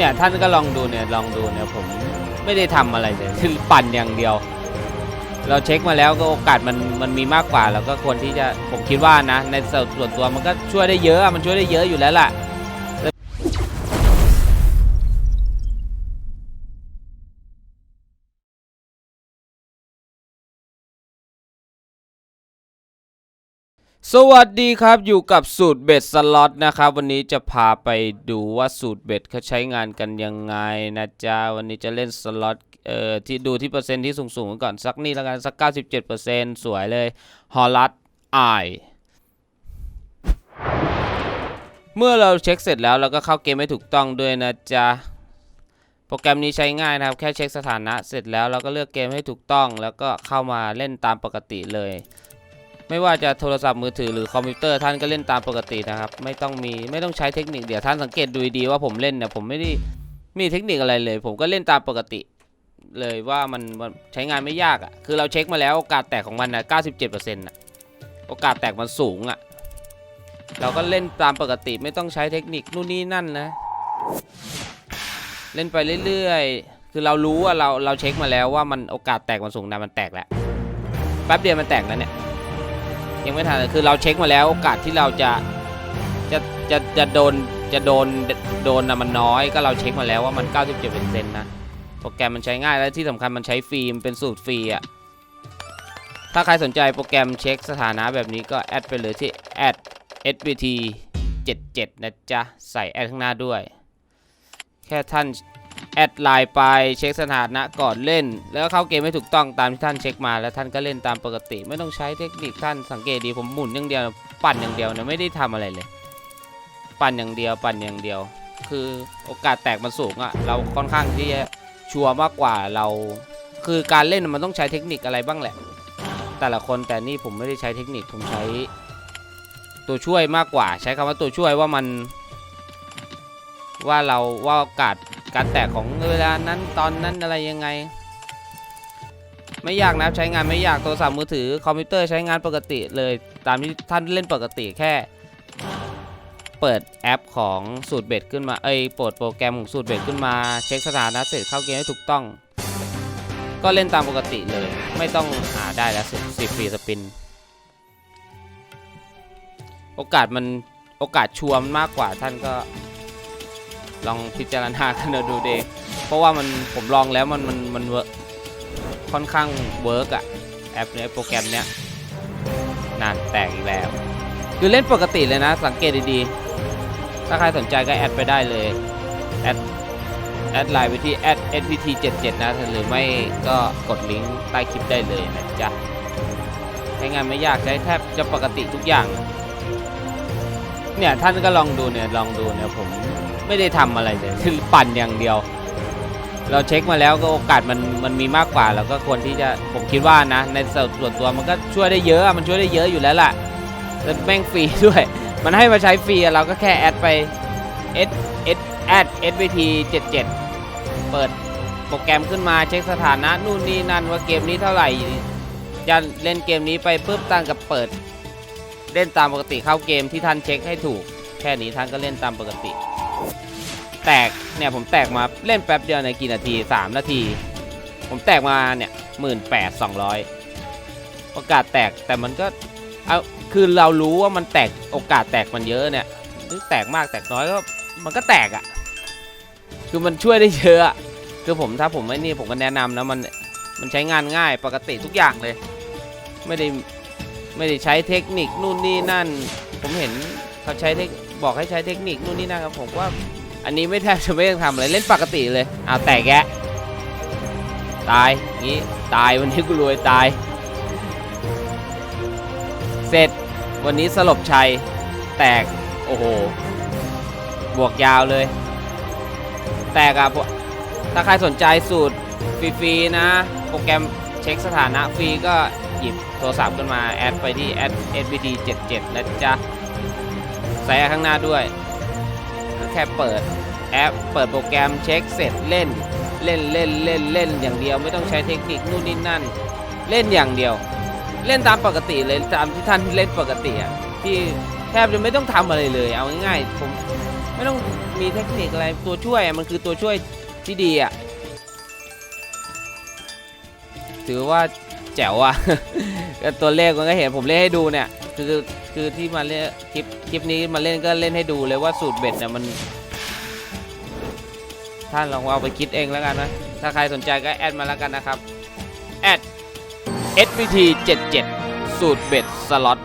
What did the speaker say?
เนี่ยท่านก็ลองดูเนี่ยลองดูเนี่ยผมไม่ได้ทำอะไรเลยคือปั่นอย่างเดียว เราเช็คมาแล้วก็โอกาสมันมันมีมากกว่า แล้วก็ควรที่จะผมคิดว่านะในส่วนตัวมันก็ช่วยได้เยอะอะมันช่วยได้เยอะอยู่แล้วล่ะ สวัสดีครับอยู่กับสูตรเบ็ดสล็อตนะครับวันนี้จะพาไปดูว่าสูตรเบ็ดเขาใช้งานกันยังไงนะจ๊ะวันนี้จะเล่นสล็อตเอ่อที่ดูที่เปอร์เซ็นต์ที่สูงๆก่อนสักนี่แล้วกันสัก 97%สวยเลยฮอลลัดไอเมื่อเราเช็คเสร็จแล้วเราก็เข้าเกมให้ถูกต้องด้วยนะจ๊ะโปรแกรมนี้ใช้ง่ายนะครับ แค่เช็คสถานะเสร็จแล้วเราก็เลือกเกมให้ถูกต้อง แล้วก็เข้ามาเล่นตามปกติเลย ไม่ว่าจะโทรศัพท์มือถือหรือคอมพิวเตอร์ท่านก็เล่นตามปกตินะครับไม่ต้องมีไม่ต้องใช้เทคนิคเดี๋ยวท่านสังเกตดูดีว่าผมเล่นเนี่ยผมไม่ได้มีเทคนิคอะไรเลย ผมก็เล่นตามปกติ เลยว่ามันใช้งานไม่ยากอะ่ะคือเราเช็คมาแล้วโอกาสแตกของมันนะ97%น่ะโอกาสแตกมันสูงอะ่ะเราก็เล่นตามปกติไม่ต้องใช้เทคนิคนู่นนี่นั่นนะ เล่นไปเรื่อยๆ คือเรารู้ว่าเราเราเช็คมาแล้วว่ามันโอกาสแตกมันสูงนะมันแตกแล้วแป๊บเดียวมันแตกแล้วเนี่ย ยังไม่ทันคือเราเช็คมาแล้วโอกาสที่เราจะจะจะจะโดนจะโดนโดนนะมันน้อยก็เราเช็คมาแล้วว่ามัน 97%นะโปรแกรมมันใช้ง่ายและที่สำคัญมันใช้ฟรีมันเป็นสูตรฟรีอะถ้าใครสนใจโปรแกรมเช็คสถานะแบบนี้ก็แอดไปเลยที่แอด sbt 77นะจ๊ะ ใส่แอดข้างหน้าด้วย แค่ท่าน แอดไลน์ไปเช็คสถานะก่อนเล่น แล้วก็เข้าเกมให้ถูกต้องตามที่ท่านเช็คมาแล้วท่านก็เล่นตามปกติ ไม่ต้องใช้เทคนิคท่านสังเกตดีผมหมุนอย่างเดียวปั่นอย่างเดียวเนี่ยไม่ได้ทำอะไรเลย ปั่นอย่างเดียวปั่นอย่างเดียว คือโอกาสแตกมันสูงอะเราค่อนข้างที่จะชัวร์มากกว่าเรา คือการเล่นมันต้องใช้เทคนิคอะไรบ้างแหละ แต่ละคนแต่นี่ผมไม่ได้ใช้เทคนิคผมใช้ ตัวช่วยมากกว่า ใช้คำว่าตัวช่วยว่ามัน ว่าเราว่าโอกาส การแตกของเวลานั้นตอนนั้นอะไรยังไง ไม่ยากนะใช้งานไม่ยากโทรศัพท์มือถือคอมพิวเตอร์ใช้งานปกติเลยตามที่ท่านเล่นปกติแค่ เปิดแอปของสูตรเบ็ดขึ้นมาเอ้ยเปิดโปรแกรมของสูตรเบ็ดขึ้นมา เช็คสถานะเสร็จเข้าเกมให้ถูกต้อง ก็เล่นตามปกติเลย ไม่ต้องหาได้แล้วสิบฟรีสปินโอกาสมันโอกาสชัวร์มากกว่าท่านก็ ลองพิจารณากันดูเองเพราะว่ามันผมลองแล้วมันมันมันเวิร์กค่อนข้างเวิร์กอะแอปเนี้ยโปรแกรมเนี้ยนานแตกอีกแล้ว คือเล่นปกติเลยนะ สังเกตดีๆ ถ้าใครสนใจก็แอดไปได้เลย แอดแอดไลน์ไปที่แอด spt 7 7 นะ หรือไม่ก็กดลิงก์ใต้คลิปได้เลยนะจ๊ะใช้งานไม่ยากใช้แทบจะปกติทุกอย่าง เนี่ย ท่านก็ลองดูเนี่ย ลองดูเนี่ยผม ไม่ได้ทำอะไรเลยคือปั่นอย่างเดียว เราเช็คมาแล้วก็โอกาสมันมันมีมากกว่าเราก็ควรที่จะผมคิดว่านะ ในส่วนตัวมันก็ช่วยได้เยอะอะมันช่วยได้เยอะอยู่แล้วล่ะแล้วแม่งฟรีด้วย มันให้มาใช้ฟรีเราก็แค่แอดไป s s แอด svt 77 เปิดโปรแกรมขึ้นมาเช็คสถานะนู่นนี่นั่นว่าเกมนี้เท่าไหร่จะเล่นเกมนี้ไปปุ๊บตั้งกับเปิด เล่นตามปกติเข้าเกมที่ท่านเช็คให้ถูก แค่นี้ท่านก็เล่นตามปกติ แตกเนี่ยผมแตกมาเล่นแป๊บเดียวในกี่นาที 3 นาที ผมแตกมาเนี่ยหมื่นแปดสองร้อยโอกาสแตกแต่มันก็เอาคือเรารู้ว่ามันแตกโอกาสแตกมันเยอะเนี่ยหรือแตกมากแตกน้อยก็มันก็แตกอะ่ะ คือมันช่วยได้เยอะอะคือผมถ้าผมไม่นี่ผมก็แนะนำนะมันมันใช้งานง่ายปกติทุกอย่างเลย ไม่ได้ไม่ได้ใช้เทคนิคนู่นนี่นั่น ผมเห็นเขาใช้เทคบอกให้ใช้เทคนิคนู่นนี่นั่นครับผมว่า อันนี้ไม่แทบจะไม่ต้องทำอะไรเล่นปกติเลยเอาแตกแกะตายงี้ตายวันนี้กูรวยตาย เสร็จวันนี้สลบชัย แตก โอ้โห บวกยาวเลย แตกอะพวกถ้าใครสนใจสูตรฟรีๆนะ โปรแกรมเช็คสถานะฟรีก็หยิบโทรศัพท์ขึ้นมา แอดไปที่แอด sbt 77 นะจ๊ะใส่ข้างหน้าด้วย แค่เปิดแอป เปิดโปรแกรมเช็คเสร็จเล่น เล่นเล่นเล่นเล่นอย่างเดียวไม่ต้องใช้เทคนิคนู่นนี่นั่น เล่นอย่างเดียว เล่นตามปกติเลยตามที่ท่านเล่นปกติอะที่แทบจะไม่ต้องทำอะไรเลย เอาง่ายๆผมไม่ต้องมีเทคนิคอะไรตัวช่วยมันคือตัวช่วยที่ดีอะถือว่าแจ๋วอะตัวเลขมันก็เห็นผมเล่นให้ดูเนี่ยคือ คือที่มาเล่นคลิปคลิปนี้มาเล่นก็เล่นให้ดูเลยว่าสูตรเบ็ดเนี่ยมัน ท่านลองเอาไปคิดเองแล้วกันนะ ถ้าใครสนใจก็แอดมาแล้วกันนะครับแอด svt 77สูตรเบ็ดสล็อต